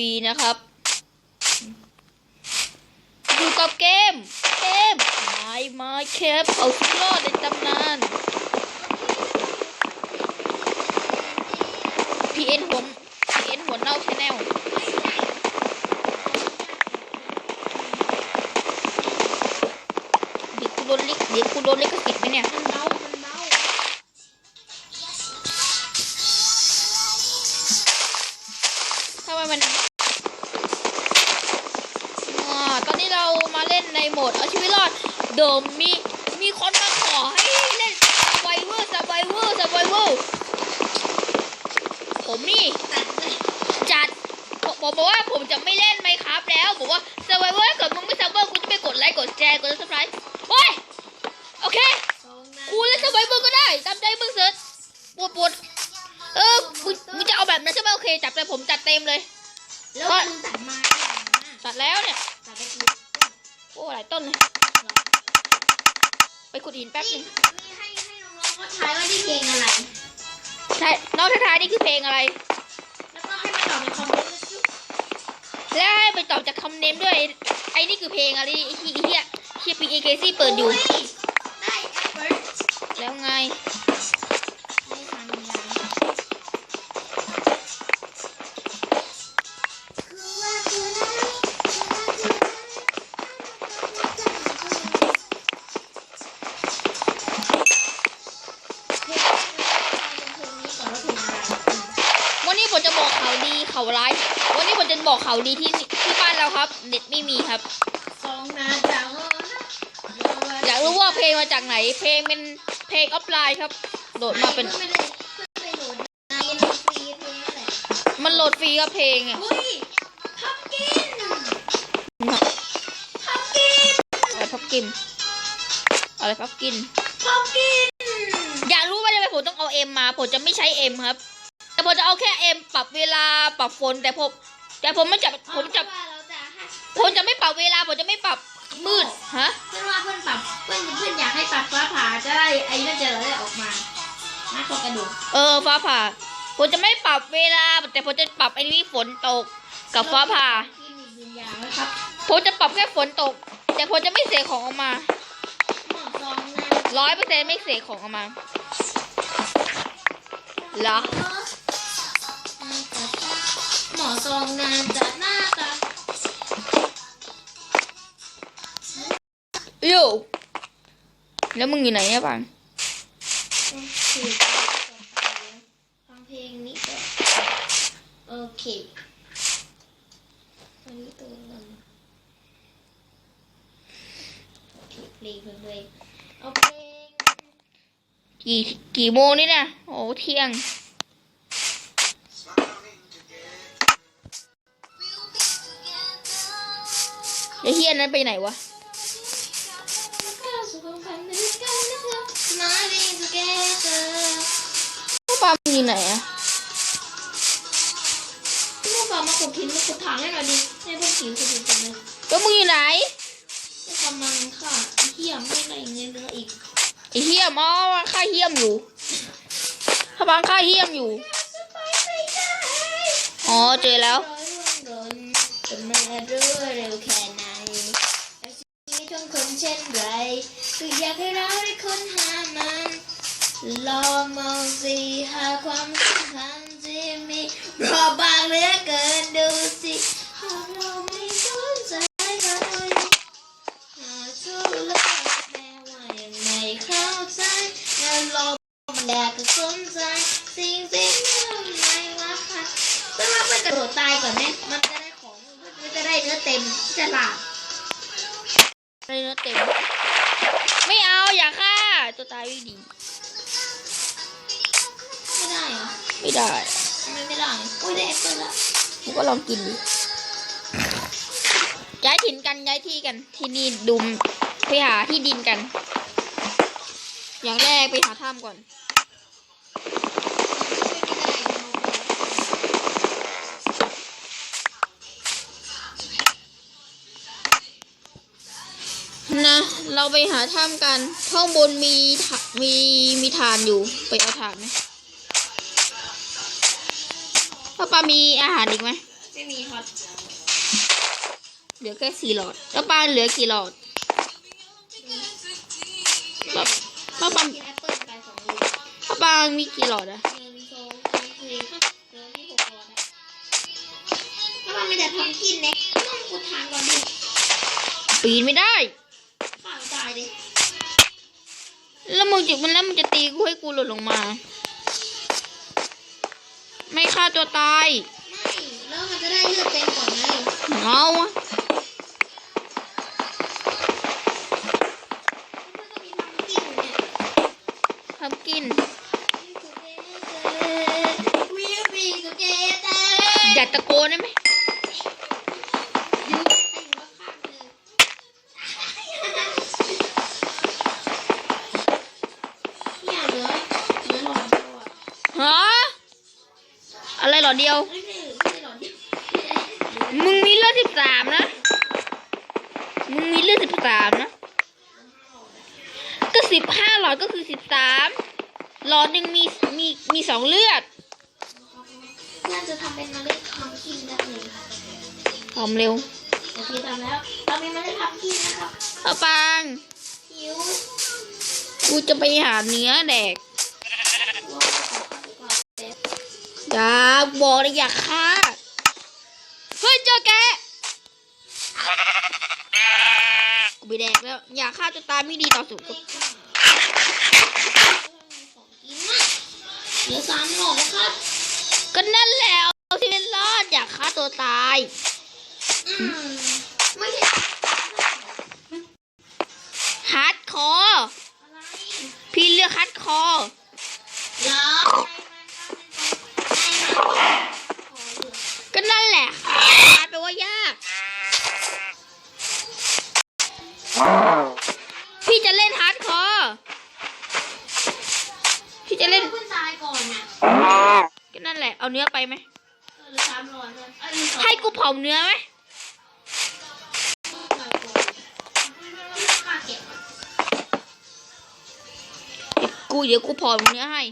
วีนะครับ อยู่กับเกม เกมไม้ไม้แคปเอาชีวิตรอดในตำนาน PN ผม PN หัวเน่าชาแนลเด็กกูโดนลิขเด็กกูโดนลิขสิทธิ์ไหมเนี่ย จัดผมผมบอกว่าผมจะไม่เล่นไหมครับแล้วบอกว่า Survivor ถ้าเกิดมึงไม่ Survivor กูจะไปกดไลค์กดแชร์กด subscribe โอ้ยโอเคสองนากูเล่น Survivor ก็ได้ตามใจมึงเสิร์ชปวดปวดเออมึงมึงจะเอาแบบนั้นใช่ไหมโอเคจัดไปผมจัดเต็มเลยแล้วมึงตัดไม้อย่างนั้นน่ะจัดแล้วเนี่ยตัดไปกี่โอ้หลายต้นเลยไปขุดหินแป๊บหนึงนี่ให้ให้น้องๆเขาทายว่านี่เพลงอะไรใช่น้องท้ายๆนี่คือเพลงอะไร แล้วให้ไปตอบจากคำเนมด้วย ไอ้นี่คือเพลงอะไรไอ้เฮียไอ้เฮียเฮียปีเอเคซี่เปิดอยู่ โหลดมาเป็น ไม่ได้ไม่ได้โหลดนายยังฟรีเพลงนั่นแหละมันโหลดฟรีครับเพลงอะอุ้ยพับกินพับกินอะไรพับกิน อะไรพับกิน พับกิน อยากรู้ว่าทำไมผมต้องเอาเอ็มมา ผมจะไม่ใช้เอ็มครับ แต่ผมจะเอาแค่เอ็มปรับเวลาปรับฝนแต่ผม แต่ผมไม่จะผมจะว่าเราจะให้ผมจะไม่ปรับเวลา ผมจะไม่ปรับมืด ฮะ เพื่อนว่าเพื่อนปรับ เพื่อนเพื่อนอยากให้ปรับฟ้าผ่าจะได้ไอ้นั่นจะได้ออกมา หน้าโครงกระดูกเออฟ้าผ่าผมจะไม่ปรับเวลา แต่ผมจะปรับไอ้นี่ฝนตกกับฟ้าผ่าที่มีวิญญาณนะครับผมจะปรับแค่ฝนตก แต่ผมจะไม่เสกของออกมาหมอซองนาร้อยเปอร์เซ็นต์ไม่เสกของออกมาเหรอหมอซองนานจะหน้าตาอยู่แล้วมึงอยู่ไหนเนี่ยปัง คือฟังเพลงนี้ก่อนโอเคอันนี้ตัวนึงโอเคเพลงเพลงเพลงเอาเพลงกี่กี่โมงนี่เนี่ยโอ้เที่ยงไอ้เฮียนั้นไปไหนวะ อปามึงอยู่ไหนอะพี่พวกเรามาขุดหินมาขุดถังให้หน่อยดิให้พวกหินขุดหินกันเลยแล้วมึงอยู่ไหนจะกำลังค่ะไอ้เหี้ยไม่ได้เงินเหลืออีกไอ้เฮียมอ๋อค่าเฮียมอยู่ถ้าบางค่าเฮียมอยู่สบายใจได้อ๋อเจอแล้วร้อยร่วงเดินแต่เมื่อรู้ว่าเร็วแค่ไหนแต่ชีวิตของคนเช่นไรก็อยากให้เราได้ค้นหามัน ลองมองสิหาความสัมพันธ์ที่มีรอบางเหลือเกินดูสิหากเราไม่สนใจกันหากทุกเรื่องแม้ว่ายังไม่เข้าใจแต่ลองแดกก็สนใจสิ่งสิ่งที่เราไม่ว่าค่ะแต่ว่าไปกระโดดตายก่อนไหมมันจะได้ของมันจะได้เนื้อเต็มจะหลับอะไรเนื้อเต็ม ไม่เอาอย่าฆ่าตัวตายไม่ดี ไม่ได้เหรอไม่ได้ทำไมไม่ได้โอ้ยได้แอปเปิลละมึงก็ลองกินดิย้ายถิ่นกันย้ายที่กัน ที่นี่ดุมไปหาที่ดินกัน อย่างแรกไปหาถ้ำก่อนนะเราไปหาถ้ำกัน ข้างบนมีถามีมีฐานอยู่ไปเอาฐานไหม ปามีอาหารอีกไหมไม่มีครับเหลือแค่สี่หลอดแล้วปลาเหลือกี่หลอดป้าป้าปากินแอปเปิ้ลไปสองลูกป้าปามีกี่หลอดอะหนึ่งสองสามสี่ห้าเดี๋ยวที่หกร้อยนะถ้ามันไม่แต่ทำกินเนี่ยต้องกูทางก่อนดิปีนไม่ได้ข้าวตายดิแล้วมึงจะมันแล้วมึงจะตีกูให้กูหล่นลงมา ไม่ฆ่าตัวตาย ไม่แล้วมันจะได้เลือดเต็มก่อนไงเอาอะมันก็มีทำกิน อเดียวไม่ใช่ไม่ใช่หลอดเดียว มึงมีเลือดสิบสามนะ มึงมีเลือดสิบสามนะ ก็สิบห้าหลอดก็คือสิบสามหลอดหนึ่งมีมีมีสองเลือดเพื่อนจะทำเป็นเมล็ดทำกินได้เลยหอมเร็วโอเคทำแล้วเรามีเมล็ดทำกินนะครับเอาปางหิวกูจะไปหาเนื้อแดก ว่าขอข้าวดีกว่าเป๊ะ อย่าบอกเลยอย่าฆ่าเฮ้ยเจอแกะกูไปแดกแล้ว อย่าฆ่าจนตายไม่ดีต่อสุขไม่กล้าของกินมากเหลือสามหลอดนะครับ ก็นั่นแหละเอาที่เป็นรอดอย่าฆ่าตัวตายอืมไม่ใช่ฮาร์ดคอร์อะไรพี่เลือกฮาร์ดคอ เอาเนื้อไปไหมเออเหลือสามหลอดเลยเอ้ยเหลือสองให้กูเผาเนื้อไหมตายก่อนฆ่าแกะก่อนกูเดี๋ยวกูเผาเนื้อให้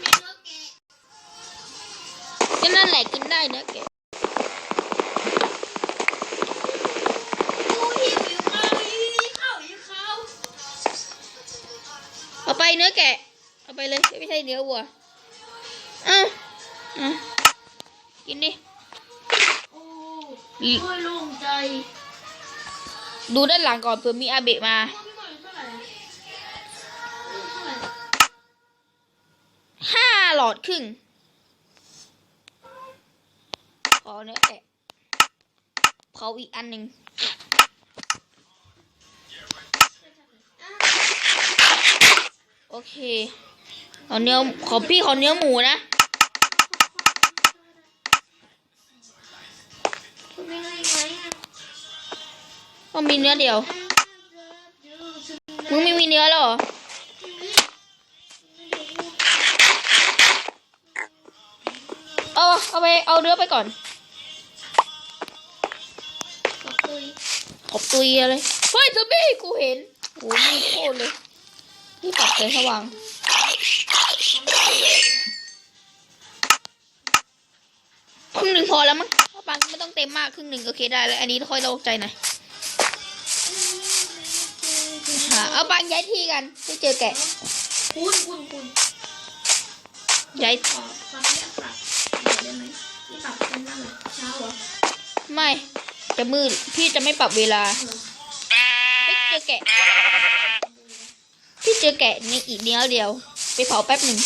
มีเนื้อแกะก็นั่นแหละกินได้เนื้อแกะโอ้ยหิวข้าวหิวข้าวหิวข้าวเอาไปเนื้อแกะ เอาไปเลยไม่ใช่เนื้อวัวอะอะกินดิโอ้อีโอ้ยโล่งใจ ดูด้านหลังก่อนเผื่อมีอาเบะมาพี่บอลเท่าไหร่เท่าไหร่ห้าหลอดครึ่งขอเนื้อแกะเผาอีกอันหนึ่งโอเค เอาเนื้อขอพี่ขอเนื้อหมูนะม่ได้ไหมอะก็มีเนื้อเดียว มึงไม่มีเนื้อหรอเอาเอาไปเอาเนื้อไปก่อน ขอบคุยขอบตุยอะไรเฮ้ยซอมบี้กูเห็นโอ้มีโคตรเลยนี่ปรับแสงสว่าง ครึ่งหนึ่งพอแล้วมั้งถ้าปังไม่ต้องเต็มมากครึ่งหนึ่งโอเคได้แล้วอันนี้ค่อยโล่งใจหน่อยหาเอาปังย้ายที่กันไม่เจอแกะคุณคุณคุณย้ายขอความเรียกปรับเดี๋ยวได้ไหมนี่ปรับเป็นนั่นเหรอเช้าเหรอไม่จะมืดพี่จะไม่ปรับเวลาเหรอไม่เจอแกะ พี่เจอแกะนี่อีกเดียวเดียว ไปเผาแป๊บหนึ่ง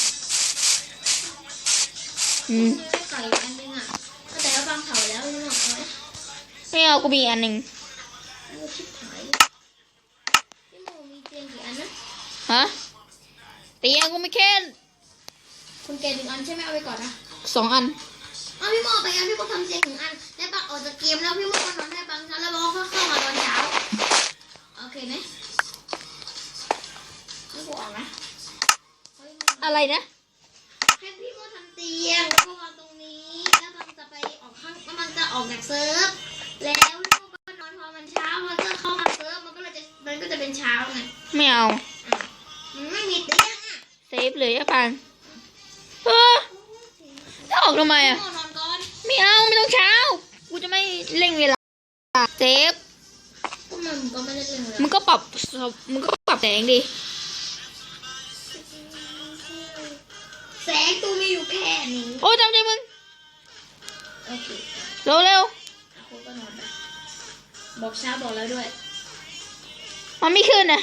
อืม ไม่เอากูมีอันหนึ่งโอ้ชิบหายพี่โมมีเตียงกี่อันนะฮะเตียงกูไม่แค่คุณเกณฑ์หนึ่งอันใช่ไหมเอาไปก่อนนะสองอันเอาพี่โมไปงั้นพี่โมทำเตียงหนึ่งอันแล้วปักออกจากเกมแล้วพี่โมก็นอนให้บังเช้าแล้วบอกเขาเข้ามาตอนเช้าโอเคไหมไม่บอกนะเฮ้ยมันอะไรนะให้พี่โมทำเตียงแล้วก็วางตรงนี้แล้วมันจะไปออกข้างแล้วมันจะออกจากเซิร์ฟ แล้วพี่โมก็นอนพอมันเช้ามันก็เข้ามาเซิร์ฟมันก็เลยจะมันก็จะเป็นเช้าไงไม่เอาอะมันไม่มีเตียงอะเซฟเลยอะปังเอออกทำไมอะ นอนก่อนไม่เอาไม่ต้องเช้า กูจะไม่เร่งเวลา เซฟ ก็มันก็ไม่ได้เล่นเลยมึงก็ปรับมึงก็ปรับแสงดิ แสงตูมีอยู่แค่นี้โอ้ยจำใจมึงโอเค เร็วเร็วอ่ะคุณก็นอนไป บอกเช้าบอกแล้วด้วย มันไม่ขึ้นนะ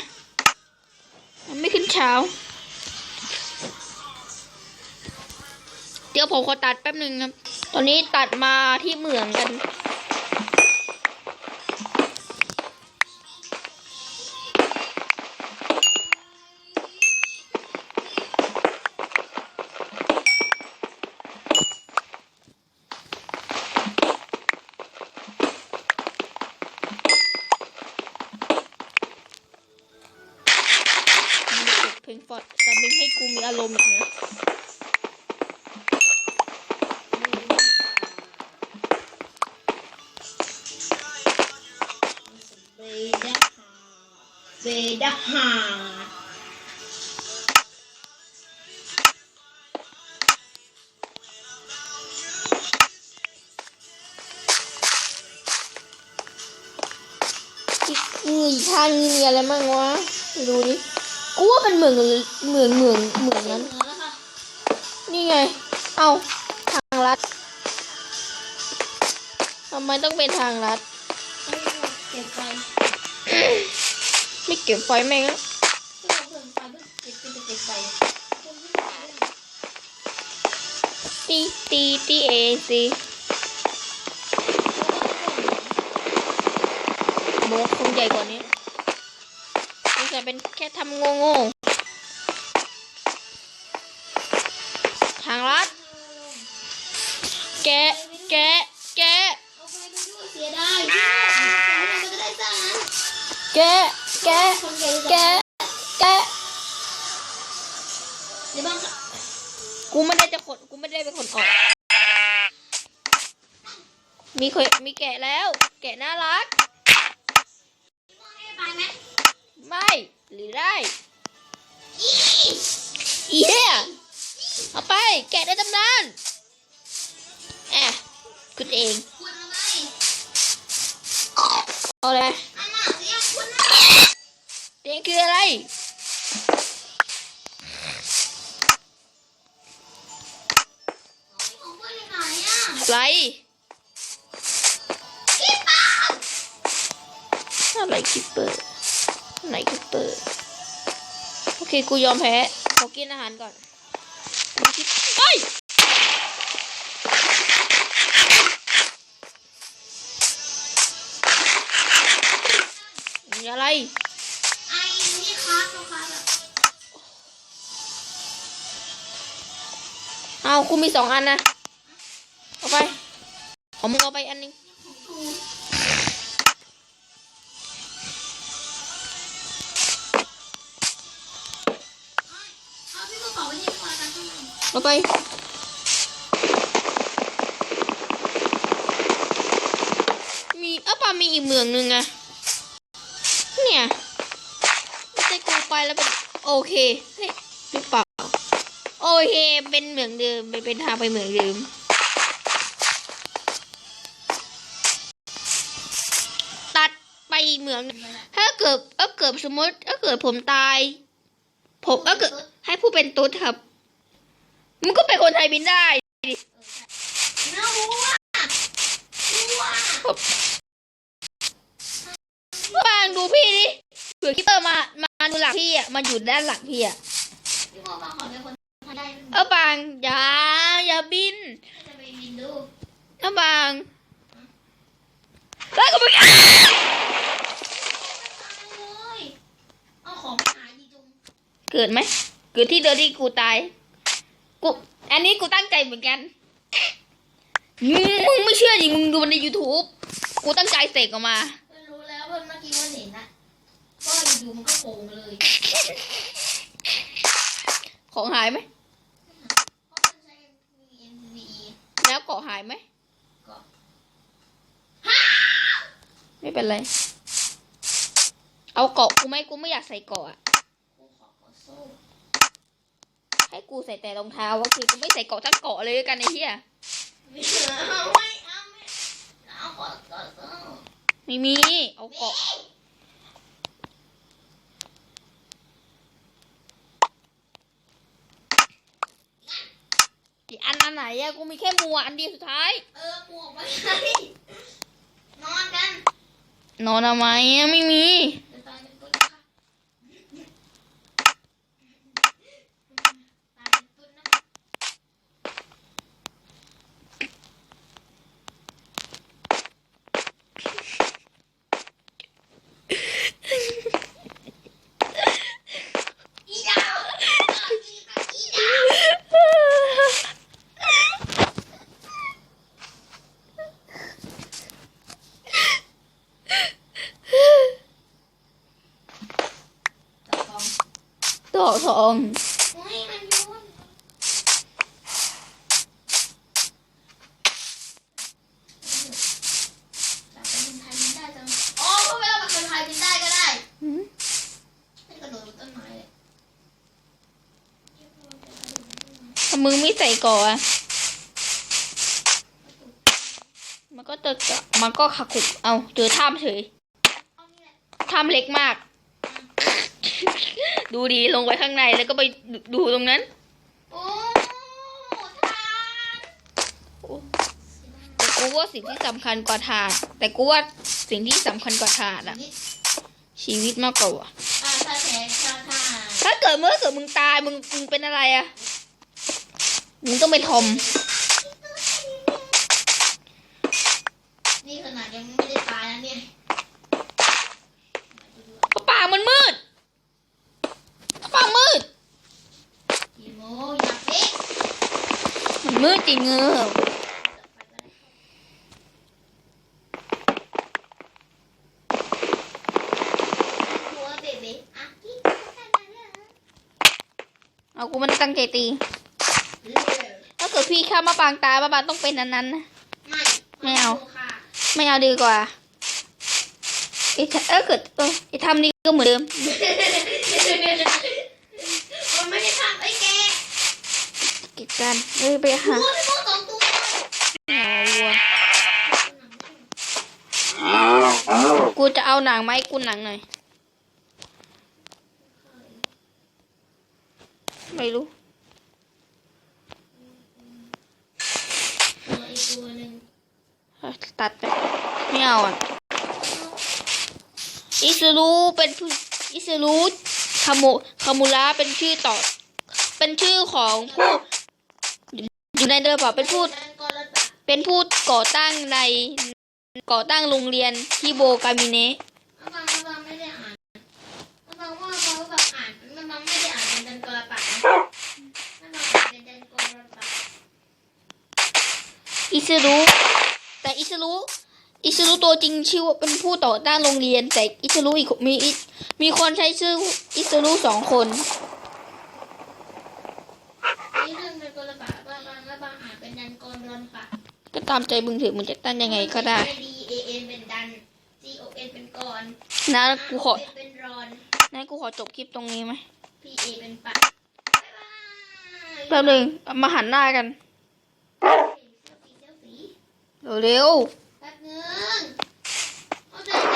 มันไม่ขึ้นเช้า เดี๋ยวผมขอตัดแป๊บหนึ่งครับ ตอนนี้ตัดมาที่เหมืองกัน ปอดแต่ไม่ให้กูมีอารมณ์อีกนะเบดาฮาเบดาฮาอือทางนี้มีอะไรบ้างวะ ดูดิ เป็นเหมืองเหมืองเหมืองเหมืองนั้นเหนือแล้วค่ะนี่ไง เอาทางลัดทำไมต้องเป็นทางลัดเอาเก็บไฟ ไม่เก็บไฟแม่งอะเพื่อเพิ่มไฟเพื่อเก็บเก็บเก็บไฟคนที่ไม่ได้ตีตีตีเอซีโบคงใหญ่กว่านี้นี่จะ เป็นแค่ทำโง่โง่ๆทางลัดแกะแกะแกะเอาไฟไปด้วยเสียดายที่มันจะได้สารแกะแกะคนแก่จะแกะแกะเดี๋ยวบ้างค่ะกูไม่ได้จะขนกูไม่ได้เป็นคนออก มีเคยมีแกะแล้ว แกะน่ารักไปไหม ไม่หรือได้อีเหี้ยเอาไปแกะในตำนานแอะขึ้นเองคุณทำไมเอาเลยเรียกคุณนะเตียงคืออะไรองเพื่อนอยู่ไหนอะไรกิ๊บปาอะไรคิปเปอร์ คกูยอมแพ้ขอกินอาหารก่อนมีคิปเฮ้ยมีอะไรไอ้นี่ครับค้าแบบเอากูมีสองอันนะ เอาไปเอามึงเอาไปอันหนึง ข้างในเอาไปมีเอ้าป่ามีอีกเมืองหนึ่งอะเนี่ยไม่ใช่กูไปแล้วเป็นโอเคเฮ้ยหรือเปล่าโอเคเป็นเหมืองเดิมเป็นเป็นทางไปเหมืองเดิมตัดไปเหมืองหนึ่งถ้าเกิดถ้าเกิดสมมติถ้าเกิดผมตาย ผมถ้าเกิดให้ผู้เป็นตุ๊ดครับ มันก็เป็นคนไทยบินได้น้าวัววัวปางดูพี่ดิเผื่อคิปเปอร์มามาดูหลังพี่อะมาอยู่ด้านหลังพี่อะพี่บอกมาขอเป็นคนไทยได้ไหมเออปางอย่าอย่าบินจะไปบินดูเออปางแล้วก็ไปอะเลยเอาของไปหาดีจุงเกิดไหมเกิดที่เดิมที่กูตาย กู อันนี้กูตั้งใจเหมือนกัน มึงมึงไม่เชื่อจริงมึงดูมันใน YouTube กูตั้งใจเสกออกมาเพื่อนรู้แล้วเพื่อนเมื่อกี้ว่าเห็นนะก็อยู่ๆมันก็โผล่มาเลยของหายไหมเพราะมันใช้ NVE แล้วเกาะหายไหม ก็ไม่เป็นไร เอาเกาะกูไหมกูไม่อยากใส่เกาะอะ กูขอขอสู้ ให้กูใส่แต่รองเท้าโอเคกูไม่ใส่เกาะทั้งเกาะเลยแล้วกันไอ้เหี้ยเไม่เอาไม่เอาไม่เอาขอขอขอไม่มี เอาเกาะอีกอันอันไหนอะกูมีแค่มัวอันเดียวสุดท้าย เออหมวกมาใส่นอนกัน นอนทำไมอะไม่มี เดี๋ยวตายเป็นตุ้นนะคะตายเป็นตุ้นนะคะ อีดาวอีดาวอีดาวตะกอง ต่อทองโอ้ยมันโยนจับเป็นคนไทยบินได้จังอ๋อเพราะเวลาเป็นคนไทยบินได้ก็ได้ให้กระโดดบนต้นไม้เลยถ้ามึงไม่ใส่เก่ออะมันก็จะมันก็ขักขุกเอาเจอถ้ำเฉยเอานี่แหละถ้ำเล็กมาก ดูดีลงไปข้างในแล้วก็ไปดูตรงนั้น โอ้ทานแต่กูว่าสิ่งที่สำคัญกว่าทาน แต่กูว่าสิ่งที่สำคัญกว่าทานอะนี่ชีวิตมากกว่าอ่าถ้าแพ้ถ้าถ้าถ้าเกิดเมื่อเกิดมึงตายมึงมึงเป็นอะไรอะมึงต้องเป็นทอมนี่ขนาดยังไม่ได้ตายนะเนี่ยเพราะป่ากมันมืด เพราะป่ากมืดกี่โมงอยากเด็กมันมืดจริงเออหัวเบเบ้อะกิ๊กกันนะเนี่ยเอากูมันตั้งใจตีเร็วถ้าเกิดพี่ข้ามมาปางตายมาปางต้องเป็นอันนั้นนะ ไม่ไม่เอาค่ะไม่เอาดีกว่าไอ้ถ้าเออเกิดเออไอ้ทำนี่ก็เหมือนเดิม มันไม่ได้ทำไอ้แก กิจการเอ้ยไปหาหัวที่พวกสองตัวเอาวัวกูจะเอาหนังไหมาให้กูหนังหน่อย ไม่รู้ตัวอีกตัวหนึ่งตัดไปไม่เอาอะอิซูรุเป็นผู้อิซูรุคาโมคามูระเป็นชื่อต่อ เป็นชื่อของผู้ อยู่ในเดิมเปล่าเป็นผู้เป็นผู้ก่อตั้งในก่อตั้งโรงเรียนฮิโบกามิเนะอาฟังเอาฟังไม่ได้อ่านเอาฟังว่าเขาฟังอ่านมันฟังไม่ได้อ่านเป็นดันกระปะนะมันฟังอ่านเป็นดันกระปะอิซูรุแต่อิซูรุอิซูรุตัวจริงชื่อว่าเป็นผู้ต่อตั้งโรงเรียนแต่อิซูรุอีกมีมีคนใช้ชื่ออิซูรุสองคน นี่เรื่องดันกระปะบางบางแล้วบางอ่านเป็น ดันกระปะก็ตามใจมึงเถอะมึงจะตั้งยังไงก็ได้ D A N เป็นดัน G O N เป็นกรนะกูขอ R O N เป็นรอน นะกูขอจบคลิปตรงนี้ไหม P A เป็นปะบ๊ายบายแป๊บนึงมาหันหน้ากันเซลฟี่เซลฟี่เร็วแป๊บนึงเอาใจไหม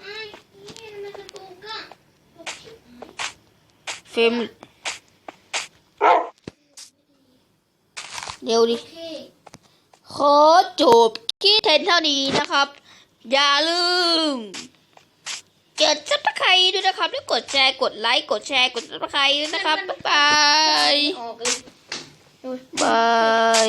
ไอ้นี่มันกระตุกอะตกชิบหาย ๆเฟรมเร็วดิโอเคขอจบคลิปเทนเท่านี้นะครับ อย่าลืมกดซับสไครต์ด้วยนะครับแล้วกดแชร์กดไลค์กดแชร์กดซับสไครต์ด้วยนะครับ บ๊ายบายออกเลยบาย